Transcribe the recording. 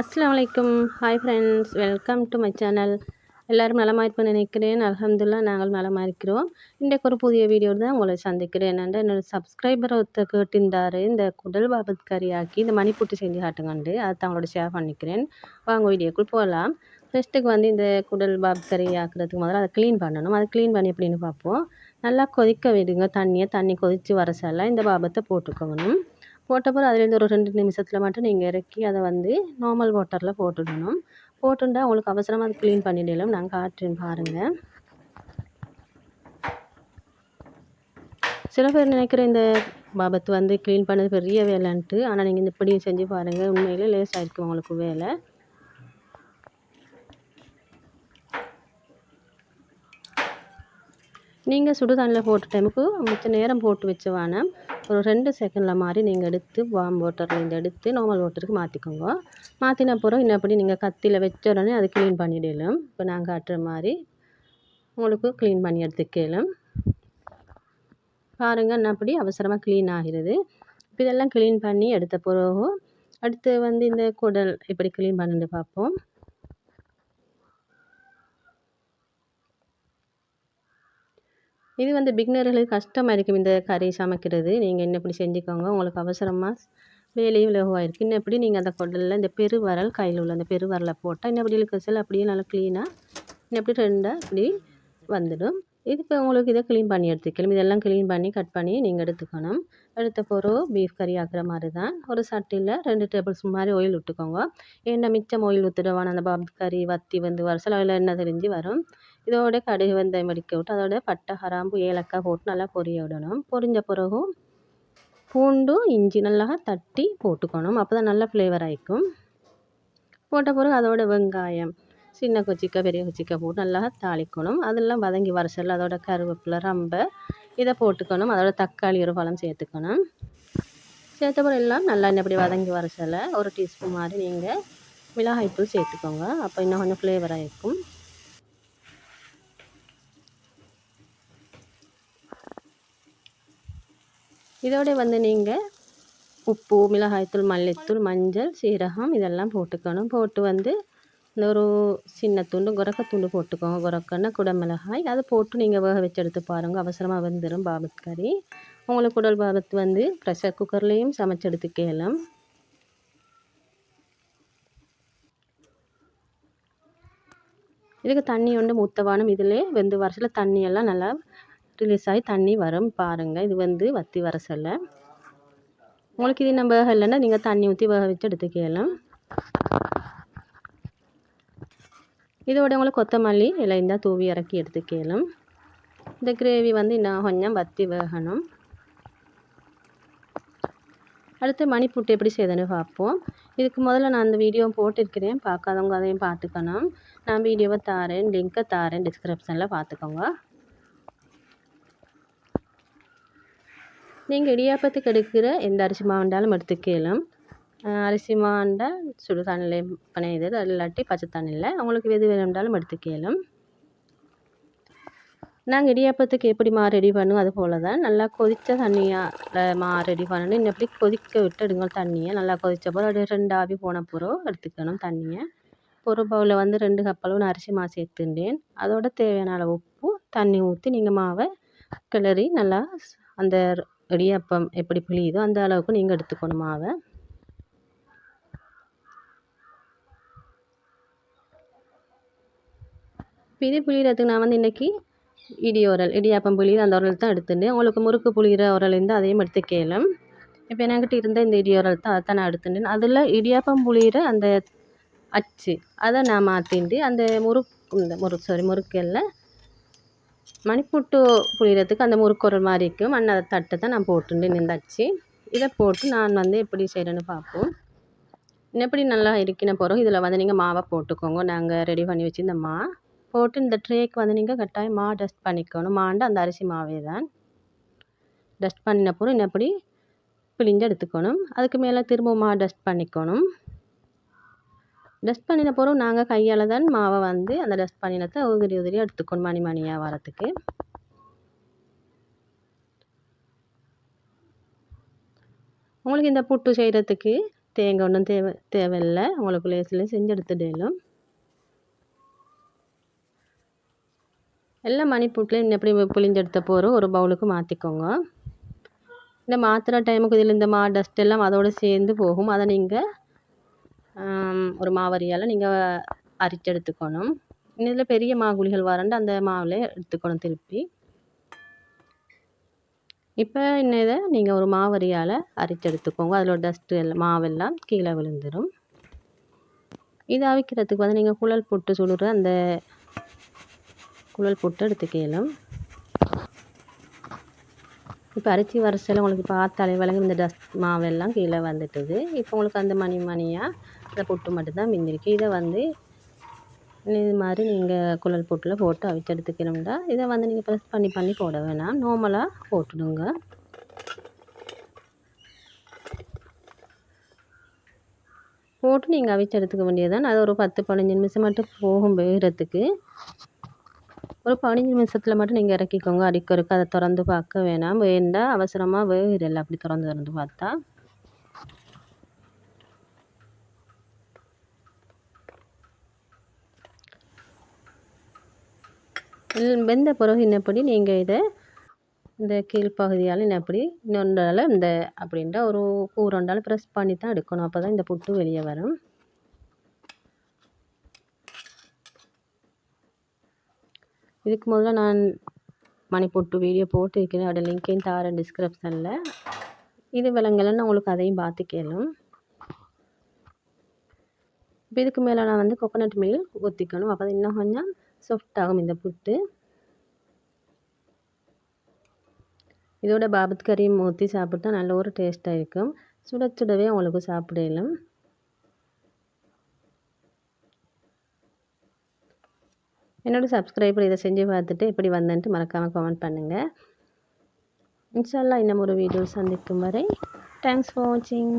அஸ்லாம் hi friends welcome to my channel எல்லோரும் நலமாக இருப்பேன் நினைக்கிறேன். அலமதுல்லா நாங்கள் நலமாக இருக்கிறோம். இன்றைக்கு ஒரு புதிய வீடியோ தான் உங்களை சந்திக்கிறேன். என்னென்னா என்னோட சப்ஸ்கிரைபர் ஒருத்தர் கேட்டிருந்தார். இந்த குடல் பாபத் கறி ஆக்கி இந்த மணிப்பூட்டு செஞ்சு காட்டுங்கண்டு. அதை அவங்களோட ஷேர் பண்ணிக்கிறேன். வாங்க வீடியோக்குள் போகலாம். ஃபஸ்ட்டுக்கு வந்து இந்த குடல் பாபத் கறி ஆக்கிறதுக்கு முதல்ல அதை க்ளீன் பண்ணணும். அதை க்ளீன் பண்ணி எப்படின்னு பார்ப்போம். நல்லா கொதிக்க விடுங்க. தண்ணியை தண்ணி கொதித்து வர இந்த பாபத்தை போட்டுக்கணும் போட்டப்புறம் அதுலேருந்து ஒரு ரெண்டு நிமிஷத்தில் மட்டும் நீங்கள் இறக்கி அதை வந்து நார்மல் வாட்டரில் போட்டுடணும். போட்டுட்டா உங்களுக்கு அவசரமாக அதை க்ளீன் பண்ணிடலாம் நான் காட்டுறேன் பாருங்கள் சில பேர் நினைக்கிற இந்த பாபத்து வந்து க்ளீன் பண்ணது பெரிய வேலைன்ட்டு ஆனால் நீங்கள் இந்த இப்படி செஞ்சு பாருங்கள் உண்மையிலே லேஸ் ஆகிருக்கும் உங்களுக்கு வேலை. நீங்கள் சுடுதண்ணில் போட்ட டைமுக்கு மிச்ச நேரம் போட்டு வச்ச வேணாம் ஒரு ரெண்டு செகண்டில் மாதிரி நீங்கள் எடுத்து வார்ம் வாட்டர்லேருந்து எடுத்து நார்மல் வாட்டருக்கு மாற்றிக்கோங்க மாற்றின பிறகு இன்னப்படி நீங்கள் கத்தியில் வச்ச உடனே அது க்ளீன் பண்ணிடலாம். இப்போ நான் காட்டுற மாதிரி உங்களுக்கு க்ளீன் பண்ணி எடுத்துக்கலாம். பாருங்கள் என்னப்படி அவசரமாக க்ளீன் ஆகிறது. இப்போ இதெல்லாம் க்ளீன் பண்ணி எடுத்த பிறகு அடுத்து வந்து இந்த குடல் எப்படி க்ளீன் பண்ணுன்னு பார்ப்போம். இது வந்து பிகினர்களுக்கு கஷ்டமாக இருக்கும் இந்த கறி சமைக்கிறது. நீங்கள் என்ன இப்படி செஞ்சுக்கோங்க உங்களுக்கு அவசரமாக வேலையும் இலகுவாயிருக்கு. இன்னும் எப்படி நீங்கள் அந்த குடலில் இந்த பெருவரல் கையில் உள்ள அந்த பெருவரலை போட்டால் இன்னும் அப்படி இழுக்க அப்படியே நல்லா க்ளீனாக இன்னும் எப்படி ரெண்டாக இப்படி வந்துடும். இது இப்போ உங்களுக்கு இதை க்ளீன் பண்ணி எடுத்துக்கலாம். இதெல்லாம் க்ளீன் பண்ணி கட் பண்ணி நீங்கள் எடுத்துக்கணும். எடுத்த பிறகு பீஃப் கறி ஆக்குற மாதிரி தான் ஒரு சட்டியில் ரெண்டு டேபிள் ஸ்பூன் மாதிரி ஆயில் விட்டுக்கோங்க. ஏன்னா மிச்சம் ஆயில் ஊற்றிடுவான அந்த பாப் கறி வத்தி வந்து வரசல் அதில் எண்ணெய் தெரிஞ்சு வரும். இதோட கடுகு வெந்தயம் வெடிக்க விட்டு அதோட பட்டை கராம்பு ஏலக்காய் போட்டு நல்லா பொரிய விடணும். பொரிஞ்ச பிறகும் பூண்டும் இஞ்சி நல்லா தட்டி போட்டுக்கணும். அப்போ தான் நல்லா ஃப்ளேவர் ஆகிக்கும் போட்ட பிறகு அதோட வெங்காயம் சின்ன கொச்சிக்காய் பெரிய கொச்சிக்காய் போட்டு நல்லா தாளிக்கணும். அதெல்லாம் வதங்கி வர சொல்ல அதோட கருவேப்பிலை ரம்பை இதை போட்டுக்கணும். அதோட தக்காளி ஒரு பழம் சேர்த்துக்கணும். சேர்த்த பிறகு எல்லாம் நல்லா இப்படி வதங்கி வர சொல்ல ஒரு டீஸ்பூன் மாதிரி நீங்கள் மிளகாய்த்தூள் சேர்த்துக்கோங்க. அப்போ இன்னும் கொஞ்சம் ஃப்ளேவராக இருக்கும். இதோடு வந்து நீங்கள் உப்பு மிளகாய்த்தூள் மல்லித்தூள் மஞ்சள் சீரகம் இதெல்லாம் போட்டுக்கணும். போட்டு வந்து இந்த ஒரு சின்ன துண்டு குரக்க துண்டு போட்டுக்கோங்க. குரக்கன்னா குடமிளகாய். அதை போட்டு நீங்கள் வேக வச்சு எடுத்து பாருங்கள் அவசரமாக வந்துடும் பாபத் கறி. உங்களுக்கு குடல் பாபத் வந்து ப்ரெஷர் குக்கர்லேயும் சமைச்சு எடுத்துக்கலாம் இதுக்கு தண்ணி வந்து முத்தவானம் இதிலே வெந்து வரசில் தண்ணியெல்லாம் நல்லா ரிலீஸ் ஆகி தண்ணி வரும். பாருங்கள் இது வந்து வத்தி வர சொல்ல. உங்களுக்கு இது நம்ம வேக இல்லைன்னா நீங்கள் தண்ணி ஊற்றி வேக வச்சு எடுத்துக்கலாம். இதோட உங்களுக்கு கொத்தமல்லி இலை இருந்தால் தூவி இறக்கி எடுத்துக்கலாம். இந்த கிரேவி வந்து இன்னும் கொஞ்சம் வத்தி வேகணும். அடுத்து மணிப்புட்டு எப்படி செய்யுதுன்னு பார்ப்போம். இதுக்கு முதல்ல நான் அந்த வீடியோ போட்டிருக்கிறேன். பார்க்காதவங்க அதையும் பார்த்துக்கணும். நான் வீடியோவை தாரேன் லிங்க்கை தாரேன் டிஸ்கிரிப்ஷனில் பார்த்துக்கோங்க. நீங்கள் இடியாப்பத்துக்கு எடுக்கிற எந்த அரிசி மாவுண்டாலும் எடுத்துக்கலாம் அரிசி மாவுண்டா சுடு தண்ணியில் பனையுது அது இல்லாட்டி பச்சை தண்ணியில். அவங்களுக்கு எது வேணும்னாலும் எடுத்துக்கலாம் நாங்கள் இடியாப்பத்துக்கு எப்படி மா ரெடி பண்ணுவோம் அது போல் தான் நல்லா கொதித்த தண்ணியாக மா ரெடி பண்ணணும். இன்னும் எப்படி கொதிக்க விட்டு எடுங்க தண்ணியை. நல்லா கொதித்த பிறகு அப்படியே ரெண்டு ஆவி போன பிறகு எடுத்துக்கணும் தண்ணியை. ஒரு பவுலில் வந்து ரெண்டு கப் அளவு நான் அரிசி மாவு சேர்த்துட்டேன். அதோட தேவையான அளவு உப்பு தண்ணி ஊற்றி நீங்கள் மாவை கிளறி நல்லா அந்த இடியாப்பம் எப்படி புளியுதோ அந்த அளவுக்கு நீங்கள் எடுத்துக்கணும் மாவை இது புளியறதுக்கு நான் வந்து இன்றைக்கி இடி உரல் இடியாப்பம் புளியுது அந்த உரல் தான் எடுத்துட்டேன் உங்களுக்கு முறுக்கு புளிகிற உரல் இருந்தால் அதையும் எடுத்துக்கலாம் இப்போ என்கிட்ட இருந்த இந்த இடி உரல் தான் அதை தான் நான் எடுத்துட்டேன் அதில் இடியாப்பம் புளிகிற அந்த அச்சு அதை நான் மாற்றிட்டு அந்த முறுக்கு இந்த முறுக்கு சாரி முறுக்கல்ல மணிப்புட்டு புளியறதுக்கு அந்த முறுக்கு மாதிரி இருக்கும் அந்த தட்டை தான் நான் போட்டுட்டேன் இந்த இதை போட்டு நான் வந்து எப்படி செய்கிறேன்னு பார்ப்போம். எப்படி நல்லா இருக்கின போகிறோம் இதில் வந்து நீங்கள் மாவை போட்டுக்கோங்க. நாங்கள் ரெடி பண்ணி வச்சுருந்த மா போட்டு இந்த ட்ரேக்கு வந்து நீங்கள் கட்டாயம் மா டஸ்ட் பண்ணிக்கணும். மாண்டு அந்த அரிசி மாவே தான். டஸ்ட் பண்ணின பிறகு இன்னப்படி பிழிஞ்சு எடுத்துக்கணும். அதுக்கு மேலே திரும்ப மா டஸ்ட் பண்ணிக்கணும். டஸ்ட் பண்ணின பிறகு நாங்கள் கையால் தான் மாவை வந்து அந்த டஸ்ட் பண்ணினத்தை உதிரி உதிரியாக எடுத்துக்கணும் மணி மணியாக வரத்துக்கு உங்களுக்கு இந்த புட்டு செய்கிறதுக்கு தேங்காய் ஒன்றும் தேவை தேவையில்லை. உங்களுக்கு லேசில் செஞ்சு எடுத்துடலும். எல்லா மணிப்பூட்லேயும் எப்படி புளிஞ்செடுத்த போகிறோம் ஒரு பவுலுக்கு மாற்றிக்கோங்க இந்த மாற்றுற டைமுக்கு இதில் இந்த மா டஸ்ட் எல்லாம் அதோடு சேர்ந்து போகும். அதை நீங்கள் ஒரு மாவரியால் நீங்கள் அரிச்சு எடுத்துக்கணும் இதில் பெரிய மாகுழிகள் வரண்டு அந்த மாவில் எடுத்துக்கணும் திருப்பி. இப்போ இன்னும் இதை நீங்கள் ஒரு மாவரியால் அரிச்சு எடுத்துக்கோங்க அதில் டஸ்ட்டு எல்லாம் மாவெல்லாம் கீழே விழுந்துடும் இதை அவிக்கிறதுக்கு வந்து நீங்கள் குழல் புட்டு சுடுற அந்த குழல் புட்டு எடுத்துக்கலாம் இப்போ அரிசி வரிசையில் உங்களுக்கு பார்த்தாலே வழங்கி இந்த டஸ்ட் மாவெல்லாம் கீழே வந்துட்டுது. இப்போ உங்களுக்கு அந்த மணி மணியாக இந்த புட்டு மட்டும்தான் மிஞ்சிருக்கு இதை வந்து இது மாதிரி நீங்கள் குழல் புட்டில் போட்டு அவிச்சு எடுத்துக்கணும்டா. இதை வந்து நீங்கள் ப்ரெஸ் பண்ணி பண்ணி போட வேணாம். நார்மலாக போட்டுடுங்க. போட்டு நீங்கள் அவிச்சு எடுத்துக்க வேண்டியதுதான். அது ஒரு பத்து பதினஞ்சு நிமிஷம் மட்டும் போகும் வேகிறதுக்கு. ஒரு பதினஞ்சு நிமிஷத்தில் மட்டும் நீங்கள் இறக்கிக்கோங்க. அடிக்கொருக்க அதை திறந்து பார்க்க வேணாம். வேண்டாம் அவசரமாக வேகிறல அப்படி திறந்து திறந்து பார்த்தா. வெந்த பிறகு என்னப்படி நீங்கள் இதை இந்த கீழ்ப்பகுதியால் என்னப்படி இன்னொன்றால் இந்த அப்படின்ற ஒரு கூரண்டால் ப்ரெஸ் பண்ணி தான் எடுக்கணும். அப்போ தான் இந்த புட்டு வெளியே வரும். இதுக்கு முதல்ல நான் மணி போட்டு வீடியோ போட்டு வைக்கிறேன் அதோட லிங்க்கையும் தாரேன் டிஸ்கிரிப்ஷனில் இது விலங்கலன்னு உங்களுக்கு அதையும் பார்த்து கேளும். இப்போ இதுக்கு மேலே நான் வந்து கொக்கனட் மில் ஊற்றிக்கணும் அப்போ இன்னும் கொஞ்சம் சாஃப்ட் ஆகும் இந்த புட்டு. இதோட பாபத் கறியும் ஊற்றி சாப்பிட்டா நல்ல ஒரு டேஸ்ட்டாக இருக்கும். சுட சுடவே உங்களுக்கு சாப்பிடலாம். என்னோடய சப்ஸ்கிரைபர் இதை செஞ்சு பார்த்துட்டு எப்படி வந்தேன்ட்டு மறக்காமல் கமெண்ட் பண்ணுங்கள் இன்ஷால்லா இன்னும் ஒரு வீடியோ சந்திக்கும் வரை தேங்க்ஸ் ஃபார் வாட்சிங்